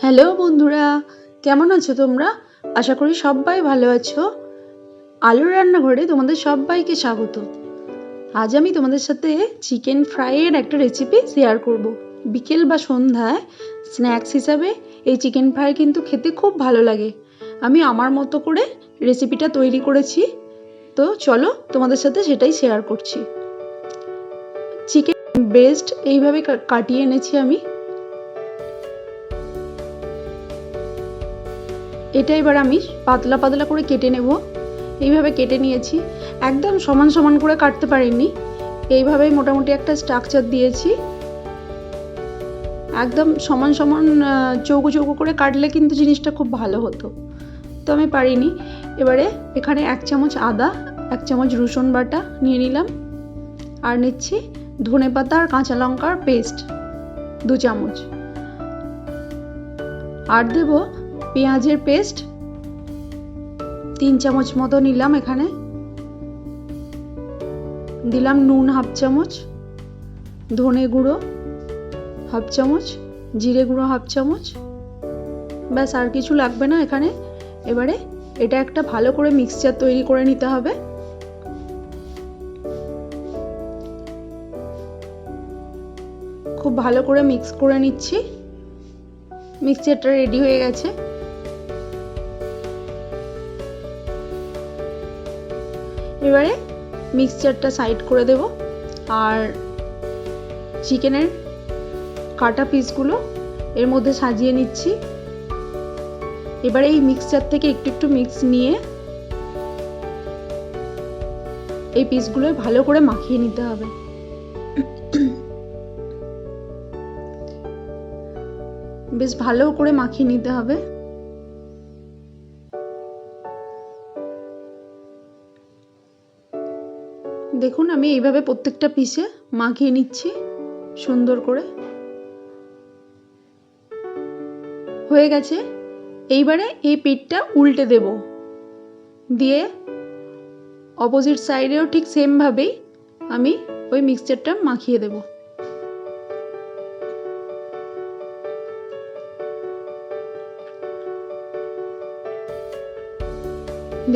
Hello বন্ধুরা, কেমন আছো তোমরা? আশা করি সবাই ভালো আছো। আলুর রান্নাঘরে তোমাদের সবাইকে স্বাগত। আজ আমি তোমাদের সাথে চিকেন ফ্রাইয়ের একটা রেসিপি শেয়ার করব। বিকেল বা সন্ধ্যায় স্ন্যাক্স হিসাবে এই চিকেন ফ্রাই কিন্তু খেতে খুব ভালো লাগে। আমি আমার মতো করে রেসিপিটা তৈরি করেছি। তো চলো তোমাদের সাথে সেটাই শেয়ার করছি। চিকেন ব্রেস্ট এইভাবে কাটিয়ে এনেছি আমি। এটা এবার আমি পাতলা পাতলা করে কেটে নেব। এইভাবে কেটে নিয়েছি। একদম সমান সমান করে কাটতে পারিনি। এইভাবেই মোটামুটি একটা স্ট্রাকচার দিয়েছি। একদম সমান সমান চৌকো চৌকো করে কাটলে কিন্তু জিনিসটা খুব ভালো হতো। তো আমি পারিনি। এবারে এখানে এক চামচ আদা, এক চামচ রসুন বাটা নিয়ে নিলাম। আর নিচ্ছি ধনে পাতা আর কাঁচা লঙ্কার পেস্ট দু চামচ। আর দেবো পেঁয়াজের পেস্ট। তিন চামচ মতো নিলাম এখানে। দিলাম নুন হাফ চামচ, ধনে গুঁড়ো হাফ চামচ, জিরে গুঁড়ো হাফ চামচ। ব্যাস, আর কিছু লাগবে না এখানে। এবারে এটা একটা ভালো করে মিক্সচার তৈরি করে নিতে হবে। খুব ভালো করে মিক্স করে নিচ্ছি। মিক্সচারটা রেডি হয়ে গেছে। এবারে মিক্সচারটা সাইড করে দেব। আর চিকেনের কাটা পিসগুলো এর মধ্যে সাজিয়ে নিচ্ছি। এবারে এই মিক্সচার থেকে একটু একটু মিক্স নিয়ে এই পিসগুলো ভালো করে মাখিয়ে নিতে হবে। বেশ ভালো করে মাখিয়ে নিতে হবে। দেখুন, আমি এইভাবে প্রত্যেকটা পিসে মাখিয়ে নিচ্ছি, সুন্দর করে। হয়ে গেছে। এইবারে এই পিঠটা উল্টে দেব। দিয়ে অপোজিট সাইডেও ঠিক সেমভাবেই আমি ওই মিক্সচারটা মাখিয়ে দেবো।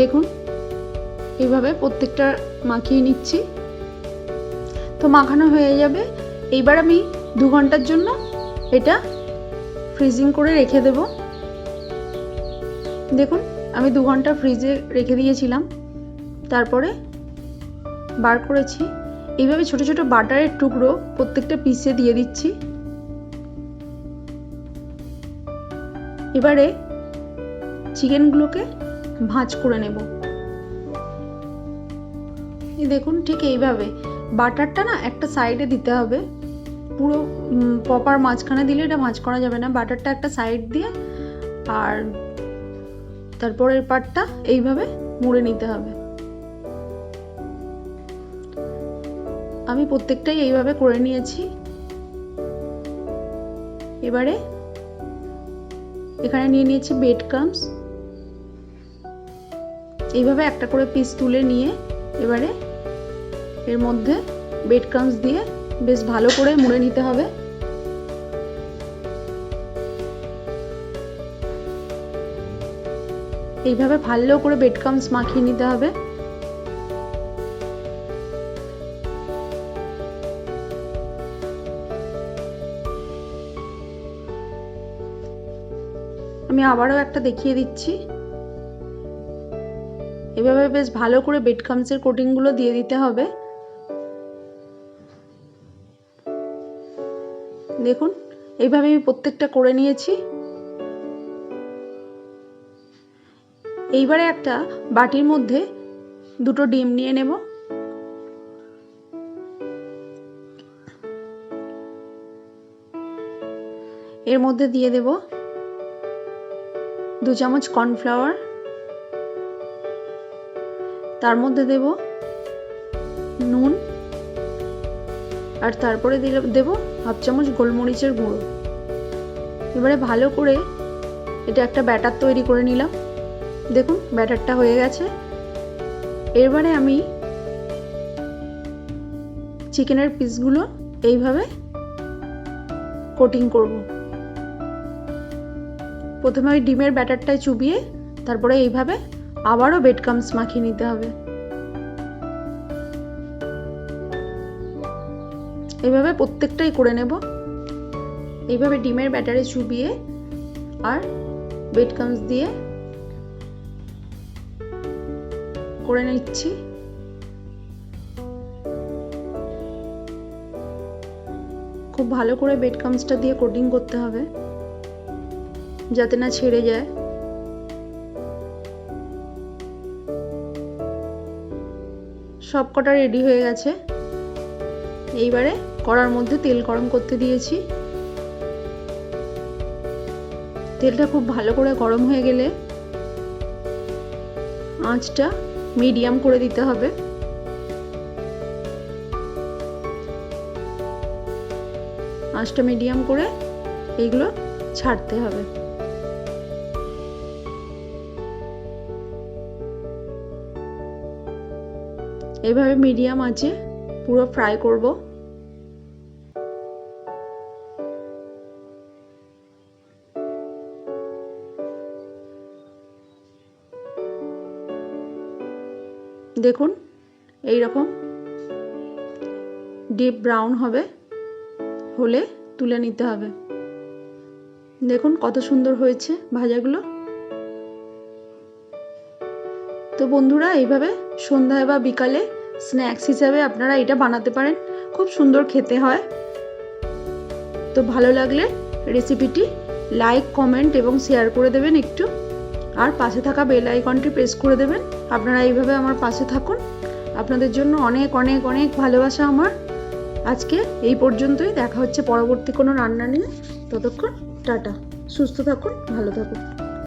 দেখুন এইভাবে প্রত্যেকটা মাখিয়ে নিচ্ছি। তো মাখানো হয়ে যাবে। এইবার আমি দু ঘণ্টার জন্য এটা ফ্রিজিং করে রেখে দেব। দেখুন, আমি দু ঘণ্টা ফ্রিজে রেখে দিয়েছিলাম। তারপরে বার করেছি। এইভাবে ছোট ছোট বাটারের টুকরো প্রত্যেকটা পিসে দিয়ে দিচ্ছি। এবারে চিকেনগুলোকে ভাঁজ করে নেব। দেখুন ঠিক এইভাবে। বাটারটা না একটা সাইডে দিতে হবে। পুরো প্রপার মাঝখানে দিলে এটা ভাঁজ করা যাবে না। বাটারটা একটা সাইড দিয়ে আর তারপরের পাটটা এইভাবে মুড়ে নিতে হবে। আমি প্রত্যেকটাই এইভাবে করে নিয়েছি। এবারে এখানে নিয়ে নিয়েছি বেড ক্রামস এইভাবে একটা করে পিস তুলে নিয়ে এবারে এর মধ্যে বেড ক্রামস দিয়ে বেশ ভালো করে মুড়ে নিতে হবে। এইভাবে ভালো করে বেড ক্রামস মাখিয়ে নিতে হবে। আমি আবারও একটা দেখিয়ে দিচ্ছি। এভাবে বেশ ভালো করে বেড ক্রামসের কোটিংগুলো দিয়ে দিতে হবে। দেখুন, এইভাবে আমি প্রত্যেকটা করে নিয়েছি। এইবারে একটা বাটির মধ্যে দুটো ডিম নিয়ে নেব। এর মধ্যে দিয়ে দেব দু চামচ কর্নফ্লাওয়ার। তার মধ্যে দেব নুন। আর তারপরে দিলে দেবো হাফ চামচ গোলমরিচের গুঁড়ো। এবারে ভালো করে এটা একটা ব্যাটার তৈরি করে নিলাম। দেখুন, ব্যাটারটা হয়ে গেছে। এবারে আমি চিকেনের পিসগুলো এইভাবে কোটিং করব। প্রথমে ওই ডিমের ব্যাটারটায় চুবিয়ে, তারপরে এইভাবে আবারও বেড কামস মাখিয়ে নিতে হবে। এইভাবে প্রত্যেকটাই করে নেব। এইভাবে ডিমের ব্যাটারে চুবিয়ে আর বেড কামস দিয়ে করে নিচ্ছি। খুব ভালো করে বেড কামসটা দিয়ে কোটিং করতে হবে, যাতে না ছেড়ে যায়। সব কটা রেডি হয়ে গেছে। এইবারে কড়ার মধ্যে তেল গরম করতে দিয়েছি। তেলটা খুব ভালো করে গরম হয়ে গেলে আঁচটা মিডিয়াম করে দিতে হবে। আঁচটা মিডিয়াম করে এইগুলো ছাড়তে হবে। এভাবে মিডিয়াম আছে পুরো ফ্রাই করব। দেখুন এই রকম ডিপ ব্রাউন হবে, হলে তুলে নিতে হবে। দেখুন কত সুন্দর হয়েছে ভাজাগুলো। তো বন্ধুরা, এইভাবে সন্ধ্যায় বা বিকালে স্ন্যাক্স হিসাবে আপনারা এটা বানাতে পারেন। খুব সুন্দর খেতে হয়। তো ভালো লাগলে রেসিপিটি লাইক কমেন্ট এবং শেয়ার করে দেবেন একটু। আর পাশে থাকা বেল আইকনটি প্রেস করে দেবেন। আপনারা এইভাবে আমার পাশে থাকুন। আপনাদের জন্য অনেক অনেক অনেক ভালোবাসা আমার। আজকে এই পর্যন্তই। দেখা হচ্ছে পরবর্তী কোনো রান্না নিয়ে। ততক্ষণ টাটা। সুস্থ থাকুন, ভালো থাকুন।